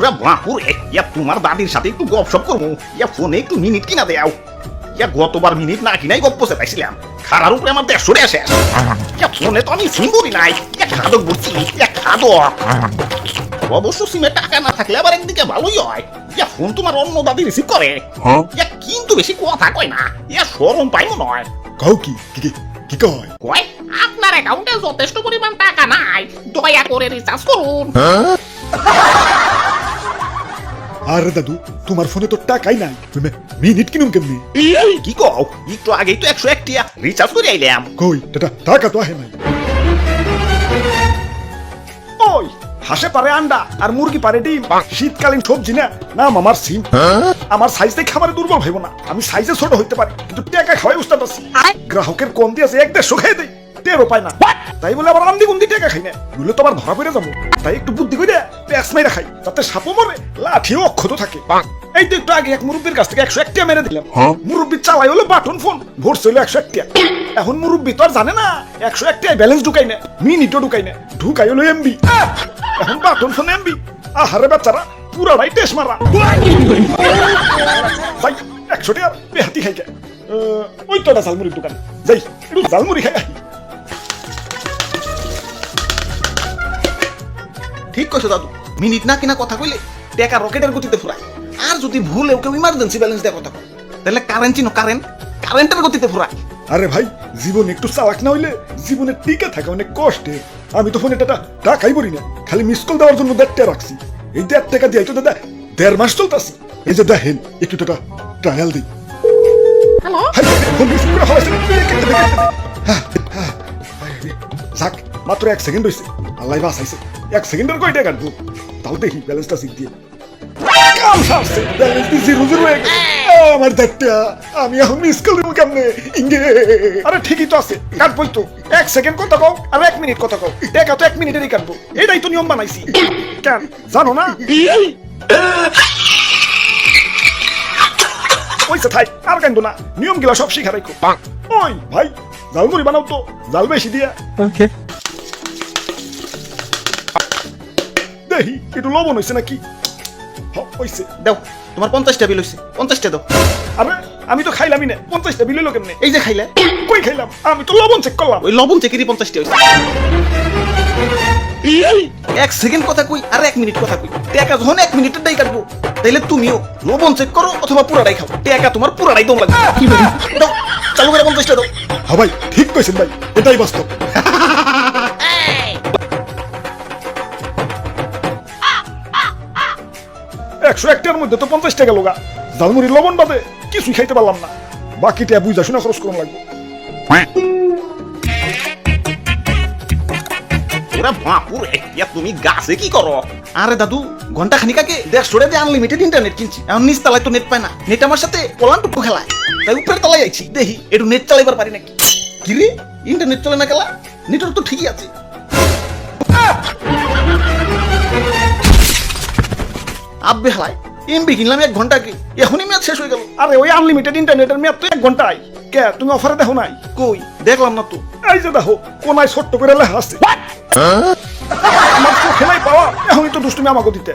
ওরা বাপুরে ইয়া তোমার দাদির সাথে একটু গপসপ করব। ইয়া ফোনে একটু মিনিট কিনা দেও। ইয়া গতবার মিনিট না কিনাই গপ বসে পাইছিলাম খারার উপরে আমার দেড়শো রে শেষ ইয়া ফোনে তো আমি সিম করি নাই। ইয়া খাদক বলছি ইয়া খাদক। অবশ্য সিমে টাকা না থাকলে আবার একদিকে ভালোই হয়। ইয়া ফোন তোমার অন্য দাদি রিসিভ করে। ইয়া কিন্তু বেশি কথা কয় না। ইয়া সরম পাই মনে হয় কাউ কি? কি কি- কি কয়? কয়? আপনার অ্যাকাউন্টে যথেষ্ট পরিমাণ টাকা নাই। দয়া করে রিচার্জ করুন। আরে দাদু তোমার ফোনে তো টাকাই নাই। তুমি মিনিট কিনুম কেমনি? কি কও? একটু আগেই তো একশো রিচার্জ করে আইলাম। কই? টাটা টাকা তো আহে নাই। ওই হাসে পারে আন্ডা আর মুরগি পারে ডিম। শীতকালীন সবজি না? নাম আমার সিম। আমার সাইজ দেখে আমার দুর্বল ভাইব না। আমি সাইজে ছোট হইতে পারি কিন্তু টাকা খাওয়াই উস্তাদ আছি। গ্রাহকের কম দিয়ে আছে এক দেড়শো খেয়ে দেয় টেরও পায় না। তাই বলে আবার আন্দি গুন্দি টাকা খাই না। নইলে তো আবার ধরা পড়ে যাব। তাই একটু বুদ্ধি করে প্যাস মেরে খাই তাতে সাপও মরে লাঠিও অক্ষত থাকে। এই তো একটু আগে এক মুরব্বীর কাছ থেকে একশো একটা মেরে দিলাম। মুরব্বী চালাই হলো বাটন ফোন ভরছে হলো একশো একটা এখন মুরব্বী তো আর জানে না একশো একটাই ব্যালেন্স ঢুকাই না মিনিটও ঢুকাই না ঢুকাই হলো এমবি এখন বাটন ফোন এমবি আহারে বাচ্চারা পুরাটাই টেস মারা। ভাই একশো টাকা বেহাতি খাই ওই তো একটা ঝালমুড়ির দোকান। যাই একটু ঝালমুড়ি খাই। ঠিক কইছো দাদু মিনিট না কিনা কথা কইলে টেকা রকেটের গতিতে ফুরায় আর যদি ভুলেও কেউ ইমার্জেন্সি ব্যালেন্স দেওয়ার কথা কয়, তাহলে কারেন্ট চিনো কারেন্ট কারেন্টের গতিতে ফুরায় আরে ভাই জীবন একটু চালাক না হইলে জীবনে টিকে থাকা অনেক কষ্টে। আমি তো ফোনে টাটা টাকাই বলি না খালি মিস কল দেওয়ার জন্য দেড় টাকা রাখছি এই দেড় টাকা দিয়ে তো দাদা দেড় মাস চলতেছি। এই যে দেখেন একটু টাটা ট্রায়াল দিই। হ্যালো হাই, ফোন রিসিভ করে। হ্যাঁ, হ্যাঁ, হায়। যাক মাত্র এক সেকেন্ড হয়েছে আল্লাহ বাঁচাইছে এক সেকেন্ডের কয়টা কাটবো? তাও দেখি ব্যালেন্সটা সিক দিয়ে। কাম সারছে ব্যালেন্স দিয়ে জিরো জিরো গেছে। আহ, আমার দেড়টা আমি এখন মিস কল কেমনে? ইঙ্গে। আরে ঠিকই তো আছে কাটবই তো। এক সেকেন্ড কথা কও আর এক মিনিট কথা কও। টাকা তো এক মিনিটেরই কাটবো। এটাই তো নিয়ম বানাইছি। কেন? জানো না? ওইসে থাই আর কেন না। নিয়ম গিলা সব শিখা রাখো ওই ভাই জালমুড়ি বানাও তো জাল বেশি দিয়া। একটু লবণ হয়েছে নাকি? দাও তোমার পঞ্চাশটা বিল হইছে পঞ্চাশটা দাও। আরে আমি তো খাইলামই না? পঞ্চাশটা বিল হইল কেমনে এই যে খাইলে। কই খাইলাম। আমি তো লবণ চেক করলাম। ওই লবণ চেকেরই পঞ্চাশটা হইছে এক সেকেন্ড কথা কই আর এক মিনিট কথা কই। টেকা যখন এক মিনিটের দাই কাটবো তাইলে তুমিও লবণ চেক করো অথবা পুরাটাই খাও। টেকা তোমার পুরাটাই দম লাগবে দাও চালু করে পঞ্চাশটা দাও। হ্যাঁ ভাই ঠিক কইছেন ভাই। এটাই বাস্তব একশো একটার মধ্যে তো পঞ্চাশ টাকা লোগা। ঝালমুড়ি লবণ বাদে কিছুই খাইতে পারলাম না। বাকিটা বুঝা শুনে খরচ করুন লাগবে। ওরা বাপুরে ইয়া তুমি গাছে কি করো? আরে দাদু ঘণ্টা খানিক আগে দেড়শো টাকা আনলিমিটেড ইন্টারনেট কিনছি। এখন নিচ তলায় তো নেট পায় না। নেট আমার সাথে পলান টুকু খেলায়। তাই উপরে তলায় আইছি দেখি একটু নেট চালাইবার পারি নাকি? কি রে? ইন্টারনেট চলে না খেলা? নেটওয়ার্ক তো ঠিকই আছে। আব্বে হালাই এমবি কিনলাম এক ঘণ্টা আগে এখনই ম্যাচ শেষ হয়ে গেল। আরে ওই আনলিমিটেড ইন্টারনেটের মেয়াদ তো এক ঘন্টায়। কে তুমি অফারে দেখো নাই? কই? দেখলাম না তো। এই যে দেখো কোনায় ছোট্ট করে লেখা আছে। আমার চোখে নাই পাওয়া এখনই তো দুষ্টুমি আমাকে দিতে।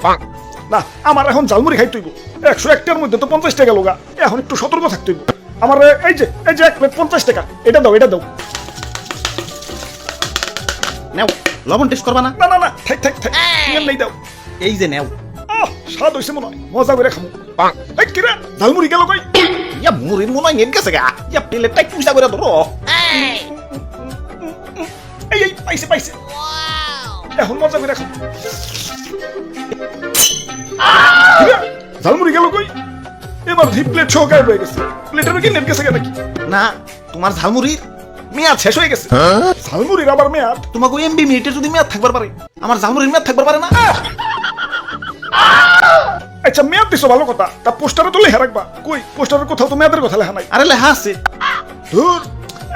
না আমার এখন ঝালমুড়ি খাইতে হইব। একশো একটার মধ্যে তো পঞ্চাশ টাকা লোগা এখন একটু সতর্ক থাকতে হইব। আমার এই যে এই যে এক প্লেট পঞ্চাশ টাকা এটা দাও এটা দাও। নেও লবণ টেস্ট করবা না? না না থাক থাক থাক নেই দাও। এই যে নেও। স্বাদ হইছে মনে হয় মজা করে খামু। এই কিরা ঝালমুড়ি গেল কই? ইয়া মুড়ির মনে হয় নেট গেছে গা ইয়া প্লেটটা একটু উঁচা করে ধরো। এই। এই পাইছে পাইছে। এখন মজা করে খামু। ঝালমুড়ি গেল কই? এবার ভি প্লেট সহকারে রয়ে গেছে। প্লেটের কি নেট গেছে নাকি? না তোমার ঝালমুড়ির মেয়াদ শেষ হয়ে গেছে। ঝালমুড়ির আবার মেয়াদ? তোমাকে এমবি মিনিটে যদি মেয়াদ থাকবার পারে আমার ঝালমুড়ির মেয়াদ থাকবার পারে না। আচ্ছা মেয়াদ দিছো ভালো কথা। তা পোস্টারে তো লেখা রাখবা। কই পোস্টারের কোথাও তো মেয়াদের কথা লেখা নাই। আরে লেহা আছে। ধুর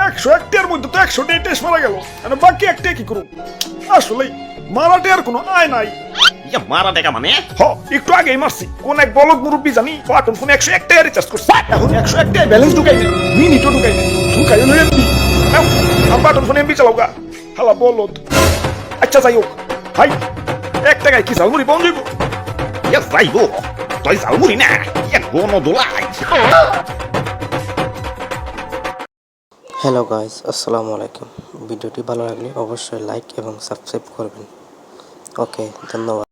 একশো একটার মধ্যে তো একশো টেস্ট মারা গেল। আর বাকি একটা কি করুন আসলে মারাটে আর কোনো আয় নাই। ইয়া মারা টাকা মানে? হ একটু আগেই মারছি। কোন এক বলদ মুরব্বী জানি বাটন ফোন একশো একটাই রিচার্জ করছে। এখন একশো একটাই ব্যালেন্স ঢুকাই নেই মিনিটও ঢুকাই নেই ঢুকাই হলো আর বাটন ফোন এমবি চালাও গা। হালা বলদ। আচ্ছা যাই হোক। ভাই এক টাকায় কি ঝালমুড়ি পাওয়া যাইব ইয়া যাইব তুই যাও মুড়ি না ইয়া গণ দোলাই হ্যালো গাইজ আসসালামু আলাইকুম ভিডিওটি ভালো লাগলে অবশ্যই লাইক এবং সাবস্ক্রাইব করবেন। ওকে ধন্যবাদ।